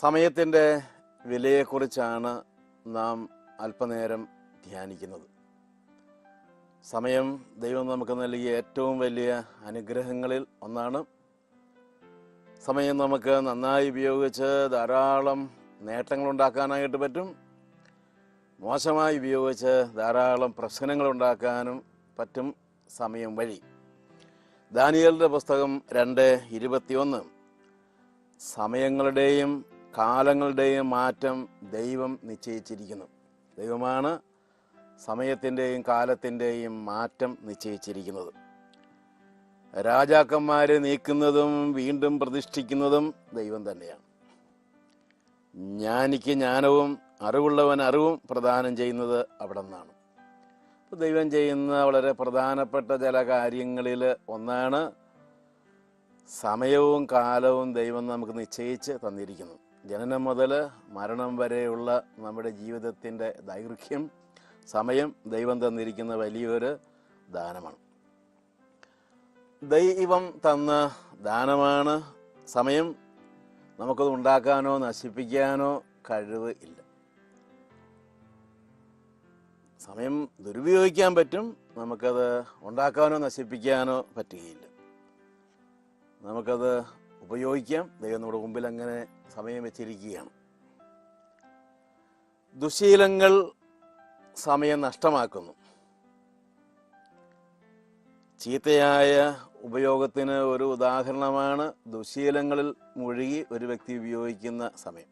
സമയത്തിന്റെ വിലയെക്കുറിച്ചാണ് നാം അല്പനേരം ധ്യാനിക്കുന്നത്. സമയം ദൈവം നമുക്ക് നൽകിയ ഏറ്റവും വലിയ അനുഗ്രഹങ്ങളിൽ ഒന്നാണ്. സമയം നമുക്ക് നന്നായി ഉപയോഗിച്ച് ധാരാളം നേട്ടങ്ങൾ ഉണ്ടാക്കാനായിട്ട് പറ്റും. മോശമായി ഉപയോഗിച്ച് ധാരാളം പ്രശ്നങ്ങൾ ഉണ്ടാക്കാനും പറ്റും സമയം വഴി. ദാനിയലിന്റെ പുസ്തകം രണ്ട് ഇരുപത്തിയൊന്ന്. സമയങ്ങളുടെയും കാലങ്ങളുടെയും മാറ്റം ദൈവം നിശ്ചയിച്ചിരിക്കുന്നു. ദൈവമാണ് സമയത്തിന്റെയും കാലത്തിന്റെയും മാറ്റം നിശ്ചയിച്ചിരിക്കുന്നത്. രാജാക്കന്മാരെ നീക്കുന്നതും വീണ്ടും പ്രതിഷ്ഠിക്കുന്നതും ദൈവം തന്നെയാണ്. ജ്ഞാനിക്ക് ജ്ഞാനവും അറിവുള്ളവൻ അറിവും പ്രദാനം ചെയ്യുന്നത് അവിടെ നിന്നാണ് ദൈവം ചെയ്യുന്ന വളരെ പ്രധാനപ്പെട്ട ചില കാര്യങ്ങളിൽ ഒന്നാണ് സമയവും കാലവും ദൈവം നമുക്ക് നിശ്ചയിച്ച് തന്നിരിക്കുന്നു. ജനനം മുതൽ മരണം വരെയുള്ള നമ്മുടെ ജീവിതത്തിന്റെ ദൈർഘ്യം സമയം ദൈവം തന്നിരിക്കുന്ന വലിയൊരു ദാനമാണ്. ദൈവം തന്ന ദാനമാണ് സമയം. നമുക്കത് ഉണ്ടാക്കാനോ നശിപ്പിക്കാനോ കഴിവ് ഇല്ല. സമയം ദുരുപയോഗിക്കാൻ പറ്റും നമുക്കത് ഉണ്ടാക്കാനോ നശിപ്പിക്കാനോ പറ്റുകയില്ല. നമുക്കത് ഉപയോഗിക്കാം. ദൈവം നമ്മുടെ മുമ്പിൽ അങ്ങനെ സമയം വെച്ചിരിക്കുകയാണ് ദുശീലങ്ങൾ സമയം നഷ്ടമാക്കുന്നു. ചീത്തയായ ഉപയോഗത്തിന് ഒരു ഉദാഹരണമാണ് ദുശീലങ്ങളിൽ മുഴുകി ഒരു വ്യക്തി ഉപയോഗിക്കുന്ന സമയം.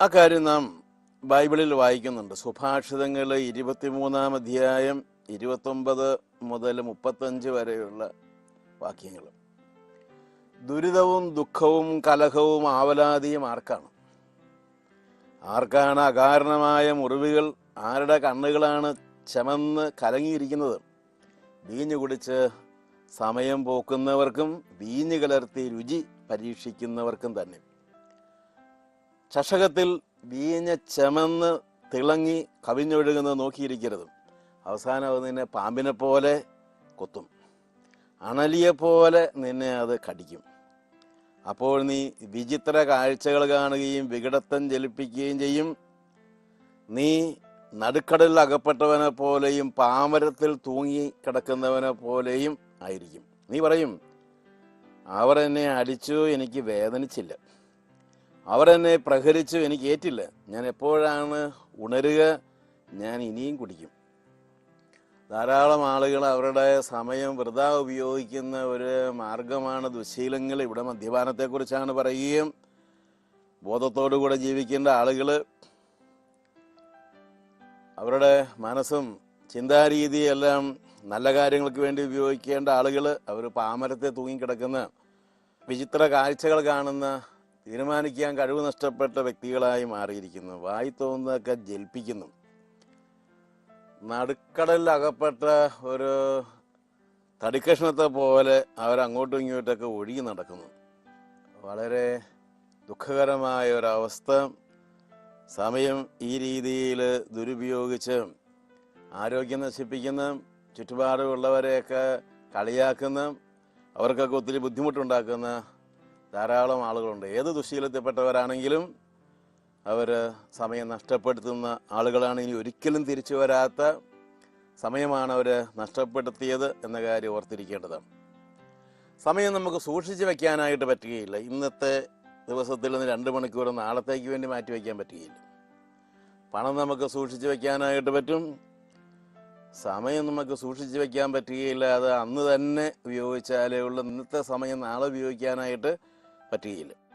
അക്കാര്യം കാര്യം നാം ബൈബിളിൽ വായിക്കുന്നുണ്ട്. സുഭാഷിതങ്ങൾ ഇരുപത്തിമൂന്നാം അധ്യായം ഇരുപത്തൊമ്പത് മുതൽ മുപ്പത്തഞ്ച് വരെയുള്ള വാക്യങ്ങൾ. ദുരിതവും ദുഃഖവും കലഹവും ആവലാതിയും ആർക്കാണ്? ആർക്കാണ് അകാരണമായ മുറിവുകൾ? ആരുടെ കണ്ണുകളാണ് ചമന്ന് കലങ്ങിയിരിക്കുന്നത്? വീഞ്ഞു കുടിച്ച് സമയം പോക്കുന്നവർക്കും വീഞ്ഞു കലർത്തി രുചി പരീക്ഷിക്കുന്നവർക്കും തന്നെ. ചഷകത്തിൽ വീഞ്ഞ ചമന്ന് തിളങ്ങി കവിഞ്ഞൊഴുകുന്നത് നോക്കിയിരിക്കരുത്. അവസാനം അത് നിന്നെ പാമ്പിനെ പോലെ കൊത്തും. അണലിയെ പോലെ നിന്നെ അത് കടിക്കും. അപ്പോൾ നീ വിചിത്ര കാഴ്ചകൾ കാണുകയും വികടത്തം ജലിപ്പിക്കുകയും ചെയ്യും. നീ നടുക്കടലിൽ അകപ്പെട്ടവനെ പോലെയും പാമരത്തിൽ തൂങ്ങി കിടക്കുന്നവനെ പോലെയും ആയിരിക്കും. നീ പറയും അവർ എന്നെ അടിച്ചു എനിക്ക് വേദനിച്ചില്ല. അവർ എന്നെ പ്രഹരിച്ചു എനിക്ക് ഏറ്റില്ല. ഞാൻ എപ്പോഴാണ് ഉണരുക? ഞാൻ ഇനിയും കുടിക്കും. ധാരാളം ആളുകൾ അവരുടെ സമയം വൃഥാ ഉപയോഗിക്കുന്ന ഒരു മാർഗമാണ് ദുശീലങ്ങൾ. ഇവിടെ മദ്യപാനത്തെക്കുറിച്ചാണ് പറയുകയും ബോധത്തോടുകൂടെ ജീവിക്കേണ്ട ആളുകൾ അവരുടെ മനസ്സും ചിന്താരീതിയെല്ലാം നല്ല കാര്യങ്ങൾക്ക് വേണ്ടി ഉപയോഗിക്കേണ്ട ആളുകൾ അവർ പാമരത്തെ തൂങ്ങിക്കിടക്കുന്ന വിചിത്ര കാഴ്ചകൾ കാണുന്ന തീരുമാനിക്കാൻ കഴിവ് നഷ്ടപ്പെട്ട വ്യക്തികളായി മാറിയിരിക്കുന്നു. വായി തോന്നുന്നതൊക്കെ ജൽപ്പിക്കുന്നു നടുക്കടലിൽ അകപ്പെട്ട ഒരു തടിക്കഷ്ണത്തെ പോലെ അവരങ്ങോട്ടും ഇങ്ങോട്ടൊക്കെ ഒഴുകി നടക്കുന്നു. വളരെ ദുഃഖകരമായ ഒരവസ്ഥ. സമയം ഈ രീതിയിൽ ദുരുപയോഗിച്ച് ആരോഗ്യം നശിപ്പിക്കുന്ന ചുറ്റുപാടുമുള്ളവരെയൊക്കെ കളിയാക്കുന്ന അവർക്കൊക്കെ ഒത്തിരി ബുദ്ധിമുട്ടുണ്ടാക്കുന്ന ധാരാളം ആളുകളുണ്ട്. ഏത് ദുശീലത്തിൽപ്പെട്ടവരാണെങ്കിലും അവർ സമയം നഷ്ടപ്പെടുത്തുന്ന ആളുകളാണ്. ഇനി ഒരിക്കലും തിരിച്ചു വരാത്ത സമയമാണ് അവർ നഷ്ടപ്പെടുത്തിയത് എന്ന കാര്യം ഓർത്തിരിക്കേണ്ടതാണ് സമയം നമുക്ക് സൂക്ഷിച്ച് വെക്കാനായിട്ട് പറ്റുകയില്ല. ഇന്നത്തെ ദിവസത്തിൽ നിന്ന് രണ്ട് മണിക്കൂർ നാളത്തേക്ക് വേണ്ടി മാറ്റി വയ്ക്കാൻ പറ്റുകയില്ല. പണം നമുക്ക് സൂക്ഷിച്ച് വെക്കാനായിട്ട് പറ്റും. സമയം നമുക്ക് സൂക്ഷിച്ച് വെക്കാൻ പറ്റുകയില്ല. അത് അന്ന് തന്നെ ഉപയോഗിച്ചാലേ ഉള്ളൂ. ഇന്നത്തെ സമയം നാളെ ഉപയോഗിക്കാനായിട്ട് പറ്റുകയില്ല.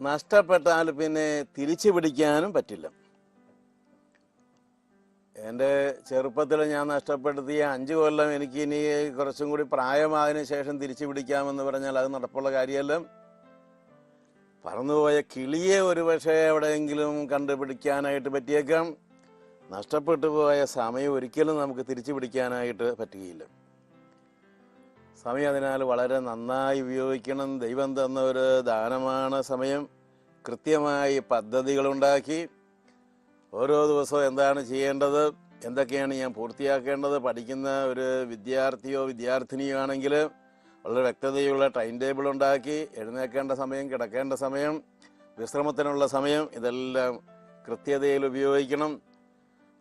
നഷ്ടപ്പെട്ടാൽ പിന്നെ തിരിച്ചു പിടിക്കാനും പറ്റില്ല. എന്റെ ചെറുപ്പത്തിൽ ഞാൻ നഷ്ടപ്പെടുത്തിയ അഞ്ച് കൊല്ലം എനിക്ക് ഇനി കുറച്ചും കൂടി പ്രായമായതിന് ശേഷം തിരിച്ചു പിടിക്കാമെന്ന് പറഞ്ഞാൽ അത് നടപ്പുള്ള കാര്യമല്ല. പറന്നുപോയ കിളിയെ ഒരു പക്ഷേ എവിടെയെങ്കിലും കണ്ടുപിടിക്കാനായിട്ട് പറ്റിയേക്കാം. നഷ്ടപ്പെട്ടു പോയ സമയം ഒരിക്കലും നമുക്ക് തിരിച്ചു പിടിക്കാനായിട്ട് പറ്റുകയില്ല. സമയം അതിനാൽ വളരെ നന്നായി ഉപയോഗിക്കണം. ദൈവം തന്ന ഒരു ദാനമാണ് സമയം. കൃത്യമായി പദ്ധതികളുണ്ടാക്കി ഓരോ ദിവസവും എന്താണ് ചെയ്യേണ്ടത്? എന്തൊക്കെയാണ് ഞാൻ പൂർത്തിയാക്കേണ്ടത്? പഠിക്കുന്ന ഒരു വിദ്യാർത്ഥിയോ വിദ്യാർത്ഥിനിയോ ആണെങ്കിൽ വളരെ വ്യക്തതയുള്ള ടൈം ടേബിൾ ഉണ്ടാക്കി. എഴുന്നേൽക്കേണ്ട സമയം കിടക്കേണ്ട സമയം വിശ്രമത്തിനുള്ള സമയം ഇതെല്ലാം കൃത്യതയിൽ ഉപയോഗിക്കണം.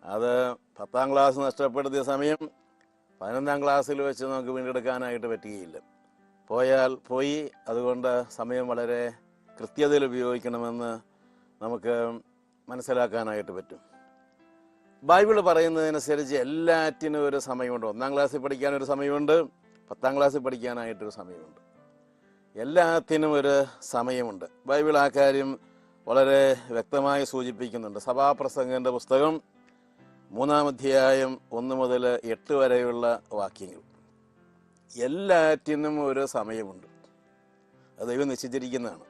അത് പത്താം ക്ലാസ് നഷ്ടപ്പെടുത്തിയ സമയം പതിനൊന്നാം ക്ലാസ്സിൽ വെച്ച് നമുക്ക് വീണ്ടെടുക്കാനായിട്ട് പറ്റുകയില്ല പോയാൽ പോയി അതുകൊണ്ട് സമയം വളരെ കൃത്യതയിൽ ഉപയോഗിക്കണമെന്ന് നമുക്ക് മനസ്സിലാക്കാനായിട്ട് പറ്റും. ബൈബിൾ പറയുന്നതനുസരിച്ച് എല്ലാറ്റിനും ഒരു സമയമുണ്ട്. ഒന്നാം ക്ലാസ്സിൽ പഠിക്കാൻ ഒരു സമയമുണ്ട് പത്താം ക്ലാസ്സിൽ പഠിക്കാനായിട്ടൊരു സമയമുണ്ട്. എല്ലാത്തിനും ഒരു സമയമുണ്ട്. ബൈബിൾ ആ കാര്യം വളരെ വ്യക്തമായി സൂചിപ്പിക്കുന്നുണ്ട്. സഭാപ്രസംഗന്റെ പുസ്തകം മൂന്നാം അധ്യായം ഒന്ന് മുതൽ എട്ട് വരെയുള്ള വാക്യങ്ങൾ. എല്ലാറ്റിനും ഒരു സമയമുണ്ട്. അത് ദൈവം നിശ്ചയിച്ചിരിക്കുന്നതാണ്.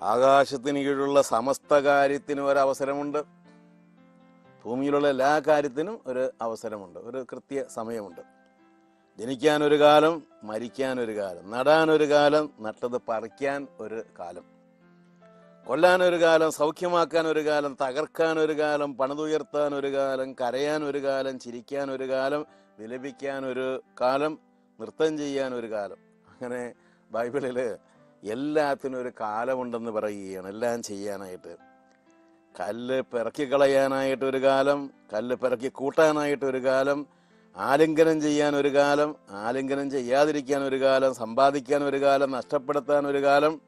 ആകാശത്തിന് കീഴിലുള്ള സമസ്ത കാര്യത്തിനും അവസരമുണ്ട്. ഭൂമിയിലുള്ള എല്ലാ കാര്യത്തിനും ഒരു അവസരമുണ്ട്. ഒരു കൃത്യ സമയമുണ്ട്. ജനിക്കാൻ ഒരു കാലം മരിക്കാൻ ഒരു കാലം നടാൻ ഒരു കാലം നട്ടത് പറിക്കാൻ ഒരു കാലം. കൊല്ലാൻ ഒരു കാലം സൗഖ്യമാക്കാൻ ഒരു കാലം തകർക്കാൻ ഒരു കാലം പണിതുയർത്താൻ ഒരു കാലം കരയാൻ ഒരു കാലം ചിരിക്കാൻ ഒരു കാലം വിലപിക്കാൻ ഒരു കാലം നൃത്തം ചെയ്യാൻ ഒരു കാലം അങ്ങനെ ബൈബിളിൽ എല്ലാത്തിനും ഒരു കാലമുണ്ടെന്ന് പറയുകയാണ്. എല്ലാം ചെയ്യാനായിട്ട്. കല്ല് പിറക്കി കളയാനായിട്ട് ഒരു കാലം കല്ല് പിറക്കി കൂട്ടാനായിട്ട് ഒരു കാലം ആലിംഗനം ചെയ്യാൻ ഒരു കാലം ആലിംഗനം ചെയ്യാതിരിക്കാൻ ഒരു കാലം സമ്പാദിക്കാൻ ഒരു കാലം നഷ്ടപ്പെടുത്താൻ ഒരു കാലം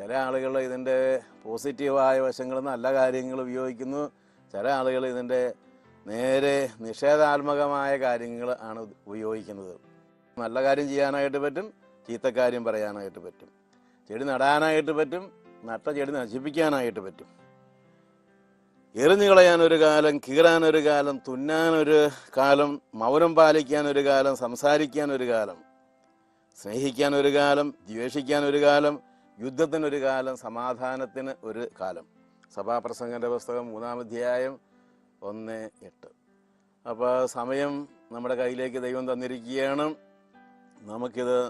ചില ആളുകൾ ഇതിന്റെ പോസിറ്റീവായ വശങ്ങൾ നല്ല കാര്യങ്ങൾ ഉപയോഗിക്കുന്നു. ചില ആളുകൾ ഇതിന്റെ നേരെ നിഷേധാത്മകമായ കാര്യങ്ങൾ ആണ് ഉപയോഗിക്കുന്നത്. നല്ല കാര്യം ചെയ്യാനായിട്ട് പറ്റും ചീത്തക്കാര്യം പറയാനായിട്ട് പറ്റും. ചെടി നടാനായിട്ട് പറ്റും നട്ട ചെടി നശിപ്പിക്കാനായിട്ട് പറ്റും. എറിഞ്ഞു കളയാനൊരു കാലം കീറാനൊരു കാലം തുന്നാനൊരു കാലം മൗനം പാലിക്കാനൊരു കാലം സംസാരിക്കാനൊരു കാലം സ്നേഹിക്കാനൊരു കാലം ദ്വേഷിക്കാനൊരു കാലം യുദ്ധത്തിനൊരു കാലം സമാധാനത്തിന് ഒരു കാലം. സഭാപ്രസംഗന്റെ പുസ്തകം മൂന്നാം അധ്യായം ഒന്ന് എട്ട്. അപ്പോൾ സമയം നമ്മുടെ കയ്യിലേക്ക് ദൈവം തന്നിരിക്കുകയാണ്. നമുക്കിത്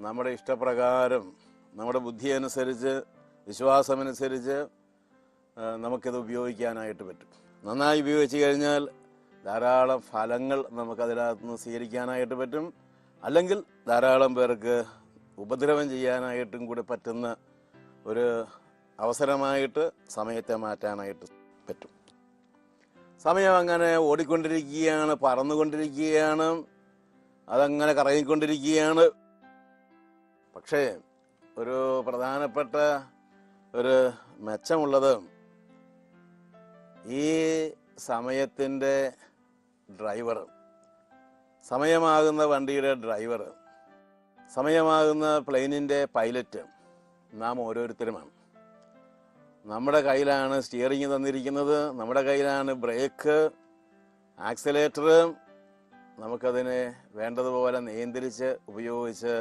നമ്മുടെ ഇഷ്ടപ്രകാരം നമ്മുടെ ബുദ്ധി അനുസരിച്ച് വിശ്വാസമനുസരിച്ച് നമുക്കിത് ഉപയോഗിക്കാനായിട്ട് പറ്റും. നന്നായി ഉപയോഗിച്ച് കഴിഞ്ഞാൽ ധാരാളം ഫലങ്ങൾ നമുക്കതിനകത്ത് നിന്ന് സ്വീകരിക്കാനായിട്ട് പറ്റും. അല്ലെങ്കിൽ ധാരാളം പേർക്ക് ഉപദ്രവം ചെയ്യാനായിട്ടും കൂടെ പറ്റുന്ന ഒരു അവസരമായിട്ട് സമയത്തെ മാറ്റാനായിട്ട് പറ്റും. സമയം അങ്ങനെ ഓടിക്കൊണ്ടിരിക്കുകയാണ് പറന്നുകൊണ്ടിരിക്കുകയാണ് അതങ്ങനെ കറങ്ങിക്കൊണ്ടിരിക്കുകയാണ്. പക്ഷേ ഒരു പ്രധാനപ്പെട്ട ഒരു മെച്ചമുള്ളത് ഈ സമയത്തിന്റെ ഡ്രൈവർ സമയമാകുന്ന വണ്ടിയുടെ ഡ്രൈവർ സമയമാകുന്ന പ്ലെയിനിന്റെ പൈലറ്റ് നാം ഓരോരുത്തരുമാണ്. നമ്മുടെ കയ്യിലാണ് സ്റ്റിയറിംഗ് തന്നിരിക്കുന്നത്. നമ്മുടെ കയ്യിലാണ് ബ്രേക്ക് ആക്സിലേറ്റർ നമുക്കതിനെ വേണ്ടതുപോലെ നിയന്ത്രിച്ച് ഉപയോഗിച്ച്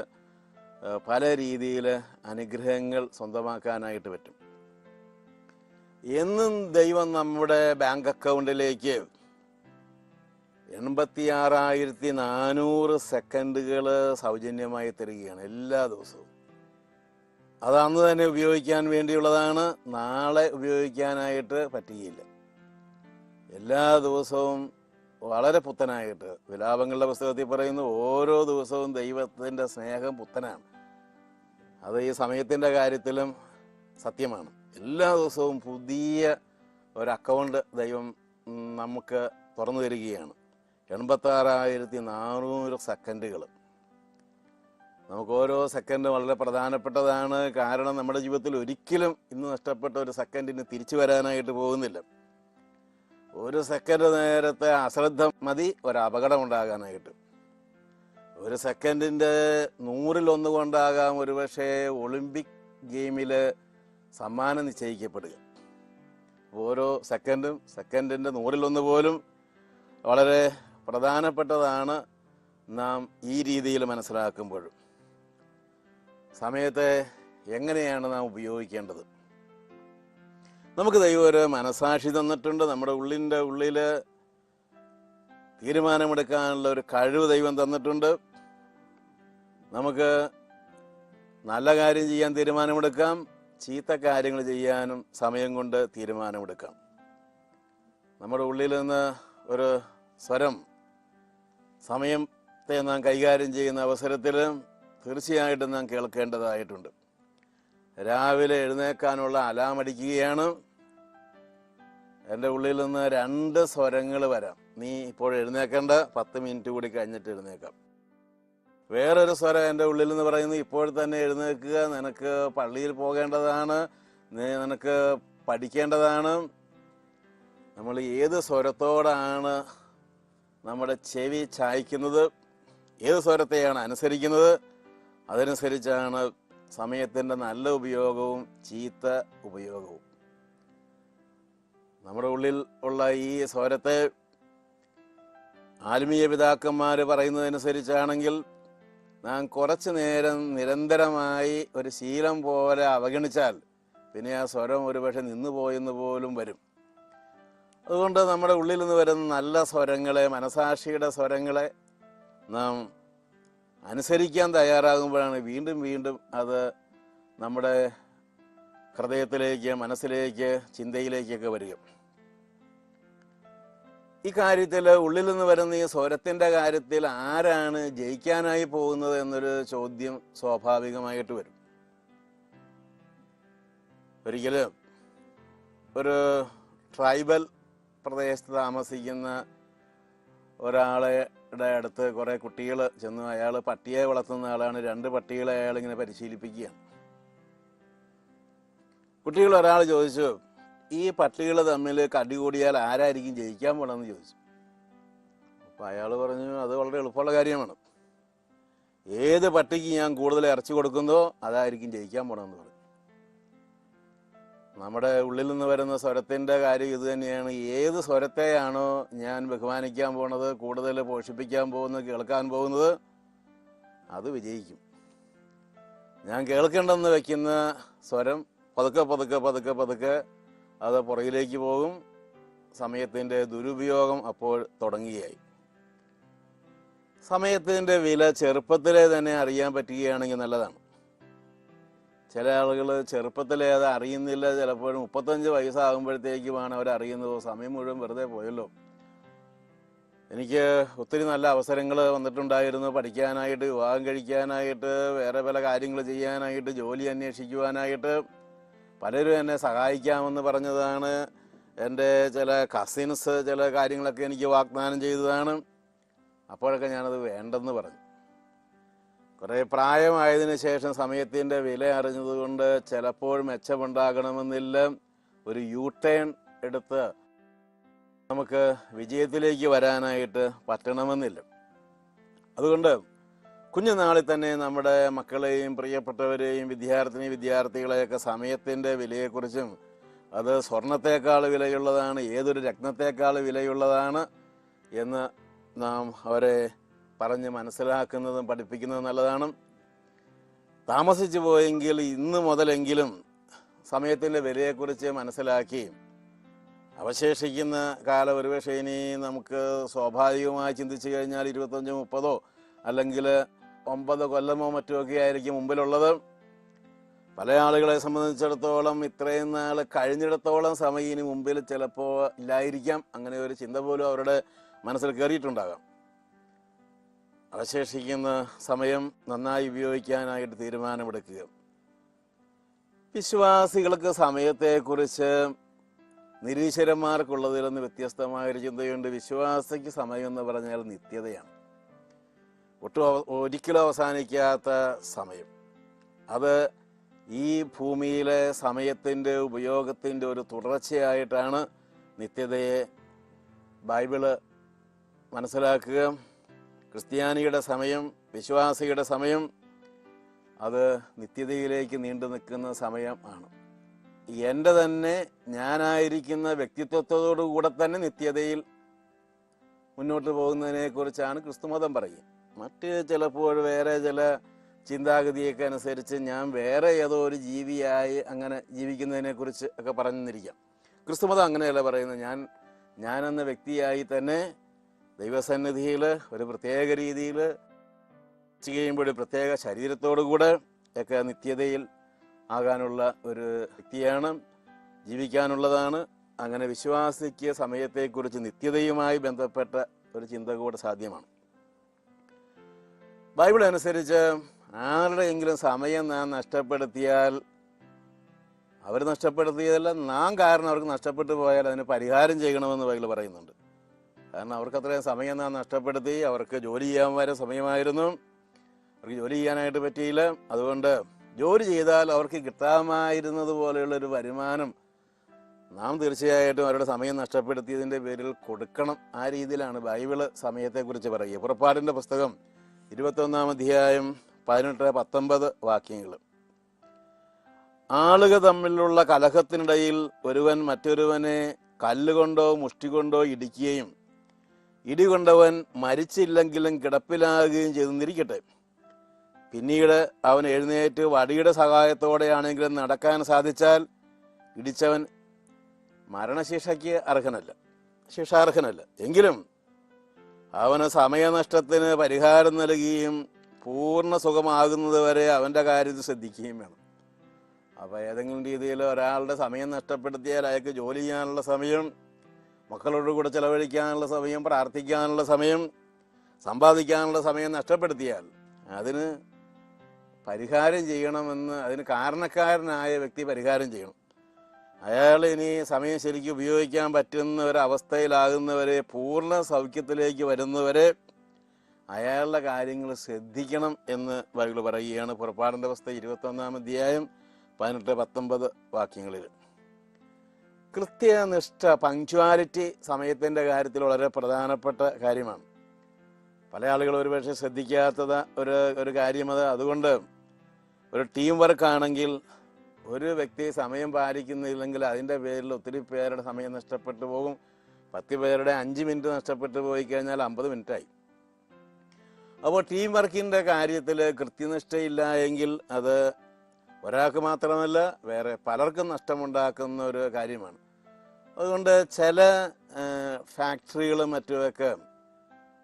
പല രീതിയിൽ അനുഗ്രഹങ്ങൾ സ്വന്തമാക്കാനായിട്ട് പറ്റും. എന്നും ദൈവം നമ്മുടെ ബാങ്ക് അക്കൗണ്ടിലേക്ക് എൺപത്തിയാറായിരത്തി നാനൂറ് സെക്കൻഡുകൾ സൗജന്യമായി തരികയാണ് എല്ലാ ദിവസവും. അത് അന്ന് തന്നെ ഉപയോഗിക്കാൻ വേണ്ടിയുള്ളതാണ് നാളെ ഉപയോഗിക്കാനായിട്ട് പറ്റുകയില്ല. എല്ലാ ദിവസവും വളരെ പുത്തനായിട്ട് വിലാപങ്ങളുടെ പുസ്തകത്തിൽ പറയുന്നു ഓരോ ദിവസവും ദൈവത്തിന്റെ സ്നേഹം പുത്തനാണ്. അത് ഈ സമയത്തിന്റെ കാര്യത്തിലും സത്യമാണ്. എല്ലാ ദിവസവും പുതിയ ഒരു അക്കൗണ്ട് ദൈവം നമുക്ക് തുറന്നു തരികയാണ്. എൺപത്താറായിരത്തി നാനൂറ് സെക്കൻഡുകൾ നമുക്ക് ഓരോ സെക്കൻഡും വളരെ പ്രധാനപ്പെട്ടതാണ്. കാരണം നമ്മുടെ ജീവിതത്തിൽ ഒരിക്കലും ഇന്ന് നഷ്ടപ്പെട്ട ഒരു സെക്കൻഡിന് തിരിച്ചു വരാനായിട്ട് പോകുന്നില്ല. ഒരു സെക്കൻഡ് നേരത്തെ അശ്രദ്ധ മതി ഒരു അപകടം ഉണ്ടാകാനായിട്ട് ഒരു സെക്കൻഡിന്റെ നൂറിലൊന്ന് കൊണ്ടാകാം. ഒരുപക്ഷെ ഒളിമ്പിക് ഗെയിമിൽ സമ്മാനം നിശ്ചയിക്കപ്പെടുക. ഓരോ സെക്കൻഡും സെക്കൻഡിന്റെ നൂറിലൊന്ന് പോലും വളരെ പ്രധാനപ്പെട്ടതാണ് നാം ഈ രീതിയിൽ മനസ്സിലാക്കുമ്പോഴും. സമയത്തെ എങ്ങനെയാണ് നാം ഉപയോഗിക്കേണ്ടത്? നമുക്ക് ദൈവം ഒരു മനസാക്ഷി തന്നിട്ടുണ്ട്. നമ്മുടെ ഉള്ളിന്റെ ഉള്ളിൽ തീരുമാനമെടുക്കാനുള്ള ഒരു കഴിവ് ദൈവം തന്നിട്ടുണ്ട്. നമുക്ക് നല്ല കാര്യം ചെയ്യാൻ തീരുമാനമെടുക്കാം. ചീത്ത കാര്യങ്ങൾ ചെയ്യാനും സമയം കൊണ്ട് തീരുമാനമെടുക്കാം. നമ്മുടെ ഉള്ളിൽ നിന്ന് ഒരു സ്വരം സമയത്തെ നാം കൈകാര്യം ചെയ്യുന്ന അവസരത്തിൽ തീർച്ചയായിട്ടും നാം കേൾക്കേണ്ടതായിട്ടുണ്ട്. രാവിലെ എഴുന്നേക്കാനുള്ള അലാം അടിക്കുകയാണ്. എന്റെ ഉള്ളിൽ നിന്ന് രണ്ട് സ്വരങ്ങൾ വരാം. നീ ഇപ്പോൾ എഴുന്നേക്കേണ്ട. പത്ത് മിനിറ്റ് കൂടി കഴിഞ്ഞിട്ട് എഴുന്നേക്കാം. വേറൊരു സ്വരം എന്റെ ഉള്ളിൽ നിന്ന് പറയുന്നു ഇപ്പോൾ തന്നെ എഴുന്നേൽക്കുക. നിനക്ക് പള്ളിയിൽ പോകേണ്ടതാണ്. നിനക്ക് പഠിക്കേണ്ടതാണ്. നമ്മൾ ഏത് സ്വരത്തോടാണ് നമ്മുടെ ചെവി ചായ്ക്കുന്നത് ഏത് സ്വരത്തെയാണ് അനുസരിക്കുന്നത്? അതനുസരിച്ചാണ് സമയത്തിന്റെ നല്ല ഉപയോഗവും ചീത്ത ഉപയോഗവും. നമ്മുടെ ഉള്ളിൽ ഉള്ള ഈ സ്വരത്തെ ആത്മീയ പിതാക്കന്മാർ പറയുന്നതനുസരിച്ചാണെങ്കിൽ നാം കുറച്ചു നേരം നിരന്തരമായി ഒരു ശീലം പോലെ അവഗണിച്ചാൽ പിന്നെ ആ സ്വരം ഒരുപക്ഷെ നിന്നു പോയെന്ന് പോലും വരും. അതുകൊണ്ട് നമ്മുടെ ഉള്ളിൽ നിന്ന് വരുന്ന നല്ല സ്വരങ്ങളെ മനസാക്ഷിയുടെ സ്വരങ്ങളെ നാം അനുസരിക്കാൻ തയ്യാറാകുമ്പോഴാണ് വീണ്ടും വീണ്ടും അത് നമ്മുടെ ഹൃദയത്തിലേക്ക് മനസ്സിലേക്ക് ചിന്തയിലേക്കൊക്കെ വരിക. ഈ കാര്യത്തിൽ ഉള്ളിൽ നിന്ന് വരുന്ന ഈ സ്വരത്തിന്റെ കാര്യത്തിൽ ആരാണ് ജയിക്കാനായി പോകുന്നത് എന്നൊരു ചോദ്യം സ്വാഭാവികമായിട്ട് വരും. ഒരിക്കലും ഒരു ട്രൈബൽ പ്രദേശത്ത് താമസിക്കുന്ന ഒരാളുടെ അടുത്ത് കുറേ കുട്ടികൾ ചെന്ന് അയാൾ പട്ടിയെ വളർത്തുന്ന ആളാണ്. രണ്ട് പട്ടികളെ അയാൾ ഇങ്ങനെ പരിശീലിപ്പിക്കുകയാണ്. കുട്ടികൾ ഒരാൾ ചോദിച്ചു ഈ പട്ടികൾ തമ്മിൽ കടി കൂടിയാൽ ആരായിരിക്കും ജയിക്കാൻ പോണെന്ന് ചോദിച്ചു. അപ്പം അയാൾ പറഞ്ഞു അത് വളരെ എളുപ്പമുള്ള കാര്യമാണ്. ഏത് പട്ടിക്ക് ഞാൻ കൂടുതൽ ഇറച്ചി കൊടുക്കുന്നോ അതായിരിക്കും ജയിക്കാൻ പോണെന്ന് പറഞ്ഞു. നമ്മുടെ ഉള്ളിൽ നിന്ന് വരുന്ന സ്വരത്തിന്റെ കാര്യം ഇത് തന്നെയാണ്. ഏത് സ്വരത്തെയാണോ ഞാൻ ബഹുമാനിക്കാൻ പോണത് കൂടുതൽ പോഷിപ്പിക്കാൻ പോകുന്നത് കേൾക്കാൻ പോകുന്നത് അത് വിജയിക്കും. ഞാൻ കേൾക്കേണ്ടെന്ന് വെക്കുന്ന സ്വരം പതുക്കെ പതുക്കെ പതുക്കെ പതുക്കെ അത് പുറകിലേക്ക് പോകും. സമയത്തിന്റെ ദുരുപയോഗം അപ്പോൾ തുടങ്ങുകയായി. സമയത്തിന്റെ വില ചെറുപ്പത്തിലെ തന്നെ അറിയാൻ പറ്റുകയാണെങ്കിൽ നല്ലതാണ്. ചില ആളുകൾ ചെറുപ്പത്തിൽ അത് അറിയുന്നില്ല. ചിലപ്പോൾ മുപ്പത്തഞ്ച് വയസ്സാകുമ്പോഴത്തേക്കുമാണ് അവർ അറിയുന്നത്. "ഓ, സമയം മുഴുവൻ വെറുതെ പോയല്ലോ. എനിക്ക് ഒത്തിരി നല്ല അവസരങ്ങൾ വന്നിട്ടുണ്ടായിരുന്നു. പഠിക്കാനായിട്ട് വിവാഹം കഴിക്കാനായിട്ട് വേറെ പല കാര്യങ്ങൾ ചെയ്യാനായിട്ട് ജോലി അന്വേഷിക്കുവാനായിട്ട്. പലരും എന്നെ സഹായിക്കാമെന്ന് പറഞ്ഞതാണ്. എന്റെ ചില കസിൻസ് ചില കാര്യങ്ങളൊക്കെ എനിക്ക് വാഗ്ദാനം ചെയ്തതാണ്. അപ്പോഴൊക്കെ ഞാനത് വേണ്ടെന്ന് പറഞ്ഞു. കുറേ പ്രായമായതിനു ശേഷം സമയത്തിന്റെ വില അറിഞ്ഞതുകൊണ്ട് ചിലപ്പോൾ മെച്ചമുണ്ടാകണമെന്നില്ല. ഒരു യൂ ടേൺ എടുത്ത് നമുക്ക് വിജയത്തിലേക്ക് വരാനായിട്ട് പറ്റണമെന്നില്ല. അതുകൊണ്ട് കുഞ്ഞുനാളിൽ തന്നെ നമ്മുടെ മക്കളെയും പ്രിയപ്പെട്ടവരെയും വിദ്യാർത്ഥിനി വിദ്യാർത്ഥികളെയൊക്കെ സമയത്തിന്റെ വിലയെക്കുറിച്ചും അത് സ്വർണത്തേക്കാൾ വിലയുള്ളതാണ് ഏതൊരു രത്നത്തേക്കാൾ വിലയുള്ളതാണ് എന്ന് നാം അവരെ പറഞ്ഞ് മനസ്സിലാക്കുന്നതും പഠിപ്പിക്കുന്നതും നല്ലതാണ്. താമസിച്ചു പോയെങ്കിൽ ഇന്ന് മുതലെങ്കിലും സമയത്തിന്റെ വിലയെക്കുറിച്ച് മനസ്സിലാക്കി അവശേഷിക്കുന്ന കാലം ഒരുപക്ഷെ ഇനി നമുക്ക് സ്വാഭാവികമായി ചിന്തിച്ചു കഴിഞ്ഞാൽ ഇരുപത്തഞ്ചോ മുപ്പതോ അല്ലെങ്കിൽ ഒമ്പത് കൊല്ലമോ മറ്റോ ഒക്കെ ആയിരിക്കും മുമ്പിലുള്ളത്. പല ആളുകളെ സംബന്ധിച്ചിടത്തോളം ഇത്രയും നാൾ കഴിഞ്ഞിടത്തോളം സമയം ഇനി മുമ്പിൽ ചിലപ്പോൾ ഇല്ലായിരിക്കാം. അങ്ങനെ ഒരു ചിന്ത പോലും അവരുടെ മനസ്സിൽ കയറിയിട്ടുണ്ടാകാം അവശേഷിക്കുന്ന സമയം നന്നായി ഉപയോഗിക്കാനായിട്ട് തീരുമാനമെടുക്കുക. വിശ്വാസികൾക്ക് സമയത്തെക്കുറിച്ച് നിരീശ്വരന്മാർക്കുള്ളതിൽ നിന്ന് വ്യത്യസ്തമായൊരു ചിന്തയുണ്ട്. വിശ്വാസിക്ക് സമയം എന്ന് പറഞ്ഞാൽ നിത്യതയാണ്. ഒട്ടും ഒരിക്കലും അവസാനിക്കാത്ത സമയം. അത് ഈ ഭൂമിയിലെ സമയത്തിന്റെ ഉപയോഗത്തിന്റെ ഒരു തുടർച്ചയായിട്ടാണ് നിത്യതയെ ബൈബിൾ മനസ്സിലാക്കുക. ക്രിസ്ത്യാനിയുടെ സമയം വിശ്വാസിയുടെ സമയം അത് നിത്യതയിലേക്ക് നീണ്ടു നിൽക്കുന്ന സമയം ആണ്. എന്റെ തന്നെ ഞാനായിരിക്കുന്ന വ്യക്തിത്വത്തോടു കൂടെ തന്നെ നിത്യതയിൽ മുന്നോട്ട് പോകുന്നതിനെക്കുറിച്ചാണ് ക്രിസ്തുമതം പറയുക. മറ്റ് ചിലപ്പോൾ വേറെ ചില ചിന്താഗതിയൊക്കെ അനുസരിച്ച് ഞാൻ വേറെ ഏതോ ഒരു ജീവിയായി അങ്ങനെ ജീവിക്കുന്നതിനെക്കുറിച്ച് ഒക്കെ പറഞ്ഞിരിക്കാം. ക്രിസ്തുമതം അങ്ങനെയല്ല പറയുന്നത്. ഞാൻ ഞാനെന്ന വ്യക്തിയായി തന്നെ ദൈവസന്നിധിയിൽ ഒരു പ്രത്യേക രീതിയിൽ ചെയ്യുമ്പോൾ ഒരു പ്രത്യേക ശരീരത്തോടു കൂടെ ഒക്കെ നിത്യതയിൽ ആകാനുള്ള ഒരു വ്യക്തിയാണ് ജീവിക്കാനുള്ളതാണ്. അങ്ങനെ വിശ്വാസിക്ക് സമയത്തെക്കുറിച്ച് നിത്യതയുമായി ബന്ധപ്പെട്ട ഒരു ചിന്ത കൂടെ സാധ്യമാണ്. ബൈബിൾ അനുസരിച്ച് ആരുടെയെങ്കിലും സമയം നാം നഷ്ടപ്പെടുത്തിയാൽ അവർ നഷ്ടപ്പെടുത്തിയതല്ല നാം കാരണം അവർക്ക് നഷ്ടപ്പെട്ടു പോയാൽ അതിന് പരിഹാരം ചെയ്യണമെന്ന് ബൈബിൾ പറയുന്നുണ്ട്. കാരണം അവർക്ക് അത്രയും സമയം നാം നഷ്ടപ്പെടുത്തി അവർക്ക് ജോലി ചെയ്യാൻ വരെ സമയമായിരുന്നു. അവർക്ക് ജോലി ചെയ്യാനായിട്ട് പറ്റിയില്ല. അതുകൊണ്ട് ജോലി ചെയ്താൽ അവർക്ക് കിട്ടാമായിരുന്നത് പോലെയുള്ളൊരു വരുമാനം നാം തീർച്ചയായിട്ടും അവരുടെ സമയം നഷ്ടപ്പെടുത്തിയതിന്റെ പേരിൽ കൊടുക്കണം. ആ രീതിയിലാണ് ബൈബിൾ സമയത്തെക്കുറിച്ച് പറയുക. പുറപ്പാടിന്റെ പുസ്തകം ഇരുപത്തൊന്നാം അധ്യായം പതിനെട്ട് പത്തൊമ്പത് വാക്യങ്ങൾ. ആളുകൾ തമ്മിലുള്ള കലഹത്തിനിടയിൽ ഒരുവൻ മറ്റൊരുവനെ കല്ലുകൊണ്ടോ മുഷ്ടികൊണ്ടോ ഇടിക്കുകയും ഇടികൊണ്ടവൻ മരിച്ചില്ലെങ്കിലും കിടപ്പിലാകുകയും ചെയ്തെന്നിരിക്കട്ടെ പിന്നീട് അവൻ എഴുന്നേറ്റ് വടിയുടെ സഹായത്തോടെയാണെങ്കിലും നടക്കാൻ സാധിച്ചാൽ ഇടിച്ചവൻ മരണശിക്ഷയ്ക്ക് അർഹനല്ല ശിക്ഷാർഹനല്ല. എങ്കിലും അവന് സമയനഷ്ടത്തിന് പരിഹാരം നൽകുകയും പൂർണ സുഖമാകുന്നത് വരെ അവന്റെ കാര്യത്തിൽ ശ്രദ്ധിക്കുകയും വേണം. അപ്പോൾ ഏതെങ്കിലും രീതിയിൽ ഒരാളുടെ സമയം നഷ്ടപ്പെടുത്തിയാൽ അയാൾക്ക് ജോലി ചെയ്യാനുള്ള സമയം മക്കളോട് കൂടെ ചെലവഴിക്കാനുള്ള സമയം പ്രാർത്ഥിക്കാനുള്ള സമയം സമ്പാദിക്കാനുള്ള സമയം നഷ്ടപ്പെടുത്തിയാൽ അതിന് പരിഹാരം ചെയ്യണമെന്ന് അതിന് കാരണക്കാരനായ വ്യക്തി പരിഹാരം ചെയ്യണം. അയാൾ ഇനി സമയം ശരിക്കും ഉപയോഗിക്കാൻ പറ്റുന്ന ഒരവസ്ഥയിലാകുന്നവരെ പൂർണ സൗഖ്യത്തിലേക്ക് വരുന്നവരെ അയാളുടെ കാര്യങ്ങൾ ശ്രദ്ധിക്കണം എന്ന് ബൈബിൾ പറയുകയാണ്. പുറപ്പാടിന്റെ അവസ്ഥ ഇരുപത്തൊന്നാം അധ്യായം പതിനെട്ട് പത്തൊമ്പത് വാക്യങ്ങളിൽ. കൃത്യനിഷ്ഠ പങ്ക്ച്വാലിറ്റി സമയത്തിന്റെ കാര്യത്തിൽ വളരെ പ്രധാനപ്പെട്ട കാര്യമാണ്. പല ആളുകൾ ഒരുപക്ഷെ ശ്രദ്ധിക്കാത്തത് ഒരു ഒരു കാര്യമത്. അതുകൊണ്ട് ഒരു ടീം വർക്ക് ആണെങ്കിൽ ഒരു വ്യക്തി സമയം പാലിക്കുന്നില്ലെങ്കിൽ അതിന്റെ പേരിൽ ഒത്തിരി പേരുടെ സമയം നഷ്ടപ്പെട്ടു പോകും. പത്ത് പേരുടെ അഞ്ച് മിനിറ്റ് നഷ്ടപ്പെട്ടു പോയി കഴിഞ്ഞാൽ അമ്പത് മിനിറ്റായി അപ്പോൾ ടീം വർക്കിന്റെ കാര്യത്തിൽ കൃത്യനിഷ്ഠയില്ല എങ്കിൽ അത് ഒരാൾക്ക് മാത്രമല്ല വേറെ പലർക്കും നഷ്ടമുണ്ടാക്കുന്ന ഒരു കാര്യമാണ്. അതുകൊണ്ട് ചില ഫാക്ടറികളും മറ്റുമൊക്കെ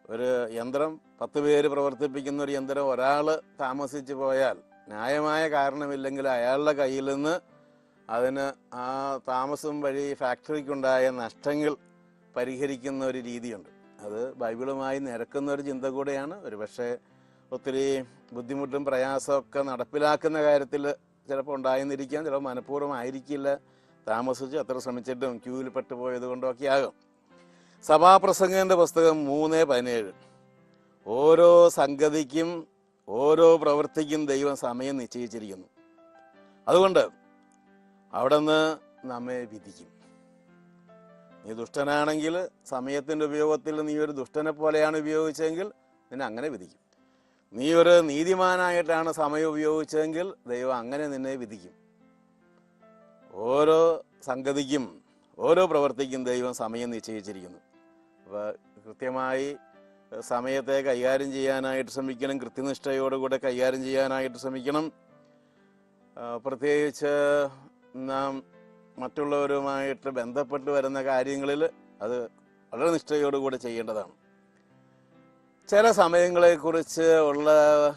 ഒരു യന്ത്രം പത്ത് പേര് പ്രവർത്തിപ്പിക്കുന്ന ഒരു യന്ത്രം ഒരാൾ താമസിച്ച് പോയാൽ ന്യായമായ കാരണമില്ലെങ്കിൽ അയാളുടെ കയ്യിൽ നിന്ന് അതിന് ആ താമസം വഴി ഫാക്ടറിക്കുണ്ടായ നഷ്ടങ്ങൾ പരിഹരിക്കുന്ന ഒരു രീതിയുണ്ട്. അത് ബൈബിളുമായി നിരക്കുന്ന ഒരു ചിന്ത കൂടെയാണ്. ഒരുപക്ഷെ ഒത്തിരി ബുദ്ധിമുട്ടും പ്രയാസമൊക്കെ നടപ്പിലാക്കുന്ന കാര്യത്തിൽ ചിലപ്പോൾ ഉണ്ടായെന്നിരിക്കാം ചിലപ്പോൾ മനഃപൂർവം ആയിരിക്കില്ല താമസിച്ച് അത്ര ശ്രമിച്ചിട്ടും ക്യൂവിൽ പെട്ടുപോയത് കൊണ്ടൊക്കെ ആകും സഭാപ്രസംഗന്റെ പുസ്തകം മൂന്ന് പതിനേഴ്. ഓരോ സംഗതിക്കും ഓരോ പ്രവൃത്തിക്കും ദൈവം സമയം നിശ്ചയിച്ചിരിക്കുന്നു. അതുകൊണ്ട് അവിടെ നിന്ന് നമ്മെ വിധിക്കും. നീ ദുഷ്ടനാണെങ്കിൽ സമയത്തിന്റെ ഉപയോഗത്തിൽ നീ ഒരു ദുഷ്ടനെ പോലെയാണ് ഉപയോഗിച്ചതെങ്കിൽ നിന്നെ അങ്ങനെ വിധിക്കും. നീ ഒരു നീതിമാനായിട്ടാണ് സമയം ഉപയോഗിച്ചതെങ്കിൽ ദൈവം അങ്ങനെ നിന്നെ വിധിക്കും. ഓരോ സംഗതിക്കും ഓരോ പ്രവർത്തിക്കും ദൈവം സമയം നിശ്ചയിച്ചിരിക്കുന്നു. അപ്പോൾ കൃത്യമായി സമയത്തെ കൈകാര്യം ചെയ്യാനായിട്ട് ശ്രമിക്കണം കൃത്യനിഷ്ഠയോടുകൂടെ കൈകാര്യം ചെയ്യാനായിട്ട് ശ്രമിക്കണം. പ്രത്യേകിച്ച് നാം മറ്റുള്ളവരുമായിട്ട് ബന്ധപ്പെട്ട് വരുന്ന കാര്യങ്ങളിൽ അത് വളരെ നിഷ്ഠയോടുകൂടെ ചെയ്യേണ്ടതാണ്. ചില സമയങ്ങളെക്കുറിച്ച് ഉള്ള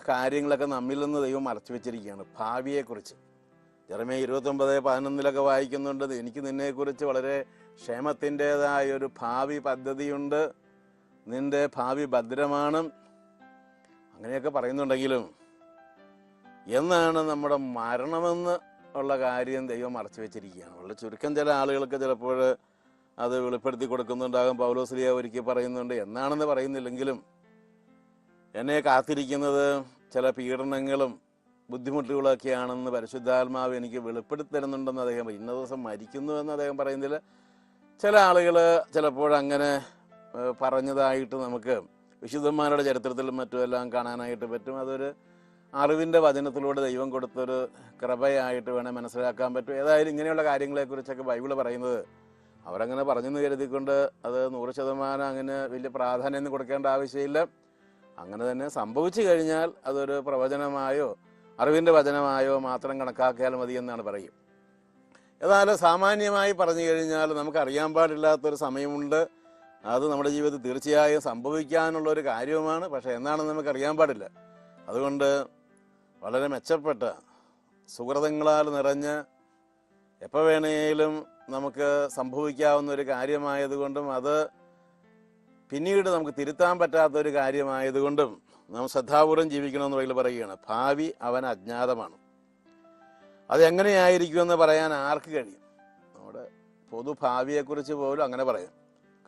കാര്യങ്ങളൊക്കെ നമ്മിൽ നിന്ന് ദൈവം മറച്ചു വെച്ചിരിക്കുകയാണ്. ഭാവിയെക്കുറിച്ച്. ചെറുമേ ഇരുപത്തൊമ്പത് പതിനൊന്നിലൊക്കെ വായിക്കുന്നുണ്ട്. എനിക്ക് നിന്നെക്കുറിച്ച് വളരെ ക്ഷേമത്തിന്റെതായ ഒരു ഭാവി പദ്ധതിയുണ്ട്. നിന്റെ ഭാവി ഭദ്രമാണ്. അങ്ങനെയൊക്കെ പറയുന്നുണ്ടെങ്കിലും എന്നാണ് നമ്മുടെ മരണമെന്ന് ഉള്ള കാര്യം ദൈവം മറച്ചു വെച്ചിരിക്കുകയാണ്. വളരെ ചുരുക്കം ചില ആളുകൾക്ക് ചിലപ്പോൾ അത് വെളിപ്പെടുത്തി കൊടുക്കുന്നുണ്ടാകും. പൗലോസ്ലിയ ഒരിക്കൽ പറയുന്നുണ്ട് എന്നാണെന്ന് പറയുന്നില്ലെങ്കിലും എന്നെ കാത്തിരിക്കുന്നത് ചില പീഡനങ്ങളും ബുദ്ധിമുട്ടുകളൊക്കെയാണെന്ന് പരിശുദ്ധാത്മാവ് എനിക്ക് വെളിപ്പെടുത്തരുന്നുണ്ടെന്ന് അദ്ദേഹം. ഇന്ന ദിവസം മരിക്കുന്നു എന്ന് അദ്ദേഹം പറയുന്നില്ല. ചില ആളുകൾ ചിലപ്പോഴങ്ങനെ പറഞ്ഞതായിട്ട് നമുക്ക് വിശുദ്ധന്മാരുടെ ചരിത്രത്തിലും മറ്റുമെല്ലാം കാണാനായിട്ട് പറ്റും. അതൊരു അറിവിന്റെ വചനത്തിലൂടെ ദൈവം കൊടുത്തൊരു കൃപയായിട്ട് വേണേൽ മനസ്സിലാക്കാൻ പറ്റും. ഏതായാലും ഇങ്ങനെയുള്ള കാര്യങ്ങളെക്കുറിച്ചൊക്കെ ബൈബിൾ പറയുന്നത് അവരങ്ങനെ പറഞ്ഞെന്ന് കരുതിക്കൊണ്ട് അത് നൂറ് ശതമാനം അങ്ങനെ വലിയ പ്രാധാന്യം കൊടുക്കേണ്ട ആവശ്യമില്ല. അങ്ങനെ തന്നെ സംഭവിച്ചു കഴിഞ്ഞാൽ അതൊരു പ്രവചനമായോ അറിവിന്റെ വചനമായോ മാത്രം കണക്കാക്കിയാൽ മതി എന്നാണ് പറയും. ഏതായാലും സാമാന്യമായി പറഞ്ഞു കഴിഞ്ഞാൽ നമുക്ക് അറിയാൻ പാടില്ലാത്തൊരു സമയമുണ്ട്. അത് നമ്മുടെ ജീവിതത്തിൽ തീർച്ചയായും സംഭവിക്കാനുള്ള ഒരു കാര്യവുമാണ്. പക്ഷേ എന്നാണെന്ന് നമുക്ക് അറിയാൻ പാടില്ല. അതുകൊണ്ട് വളരെ മെച്ചപ്പെട്ട സുഹൃതങ്ങളാൽ നിറഞ്ഞ് എപ്പോൾ വേണേലും നമുക്ക് സംഭവിക്കാവുന്ന ഒരു കാര്യമായതുകൊണ്ടും അത് പിന്നീട് നമുക്ക് തിരുത്താൻ പറ്റാത്ത ഒരു കാര്യമായതുകൊണ്ടും നാം ശ്രദ്ധാപൂർവം ജീവിക്കണമെന്ന് ബൈബിൾ പറയുകയാണ്. ഭാവി അവൻ അജ്ഞാതമാണ്. അത് എങ്ങനെയായിരിക്കുമെന്ന് പറയാൻ ആർക്ക് കഴിയും? നമ്മുടെ പൊതുഭാവിയെക്കുറിച്ച് പോലും അങ്ങനെ പറയാം.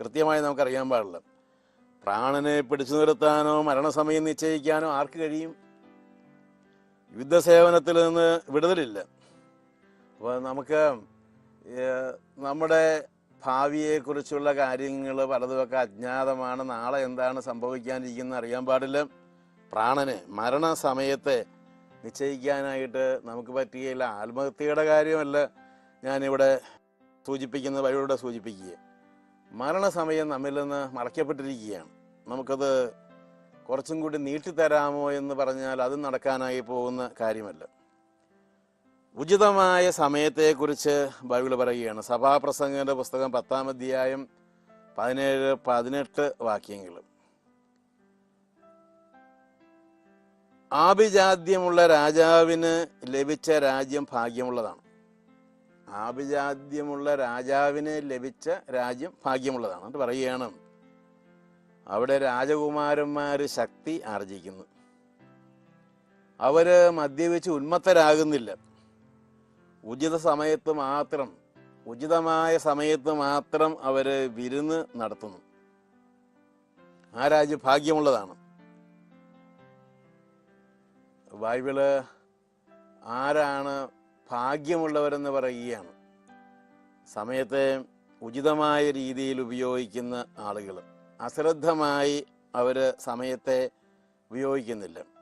കൃത്യമായി നമുക്കറിയാൻ പാടില്ല. പ്രാണനെ പിടിച്ചു നിർത്താനോ മരണസമയം നിശ്ചയിക്കാനോ ആർക്ക് കഴിയും? യുദ്ധസേവനത്തിൽ നിന്ന് വിടുതലില്ല. അപ്പോൾ നമുക്ക് നമ്മുടെ ഭാവിയെക്കുറിച്ചുള്ള കാര്യങ്ങൾ പലതുമൊക്കെ അജ്ഞാതമാണ്. നാളെ എന്താണ് സംഭവിക്കാനിരിക്കുന്നത് അറിയാൻ പാടില്ല. പ്രാണന് മരണസമയത്തെ നിശ്ചയിക്കാനായിട്ട് നമുക്ക് പറ്റുകയില്ല ആത്മഹത്യയുടെ കാര്യമല്ല ഞാനിവിടെ സൂചിപ്പിക്കുന്ന വഴിയുടെ സൂചിപ്പിക്കുക. മരണസമയം നമ്മിൽ നിന്ന് മറയ്ക്കപ്പെട്ടിരിക്കുകയാണ്. നമുക്കത് കുറച്ചും കൂടി നീട്ടിത്തരാമോ എന്ന് പറഞ്ഞാൽ അത് നടക്കാനായി പോകുന്ന കാര്യമല്ല. ഉചിതമായ സമയത്തെക്കുറിച്ച് ബൈബിൾ പറയുകയാണ്. സഭാപ്രസംഗന്റെ പുസ്തകം പത്താം അധ്യായം പതിനേഴ് പതിനെട്ട് വാക്യങ്ങൾ. ആഭിജാദ്യമുള്ള രാജാവിന് ലഭിച്ച രാജ്യം ഭാഗ്യമുള്ളതാണ്. ആഭിജാദ്യമുള്ള രാജാവിന് ലഭിച്ച രാജ്യം ഭാഗ്യമുള്ളതാണ്. എന്നിട്ട് പറയുകയാണ് അവിടെ രാജകുമാരന്മാർ ശക്തി ആർജിക്കുന്നു. അവർ മദ്യപിച്ച് ഉന്മത്തരാകുന്നില്ല. ഉചിത സമയത്ത് മാത്രം ഉചിതമായ സമയത്ത് മാത്രം അവർ വിരുന്ന് നടത്തുന്നു. ആ രാജ്യം ഭാഗ്യമുള്ളതാണ്. ബൈബിൾ ആരാണ് ഭാഗ്യമുള്ളവരെന്ന് പറയുകയാണ്. സമയത്തെ ഉചിതമായ രീതിയിൽ ഉപയോഗിക്കുന്ന ആളുകൾ അശ്രദ്ധമായി അവർ സമയത്തെ ഉപയോഗിക്കുന്നില്ല.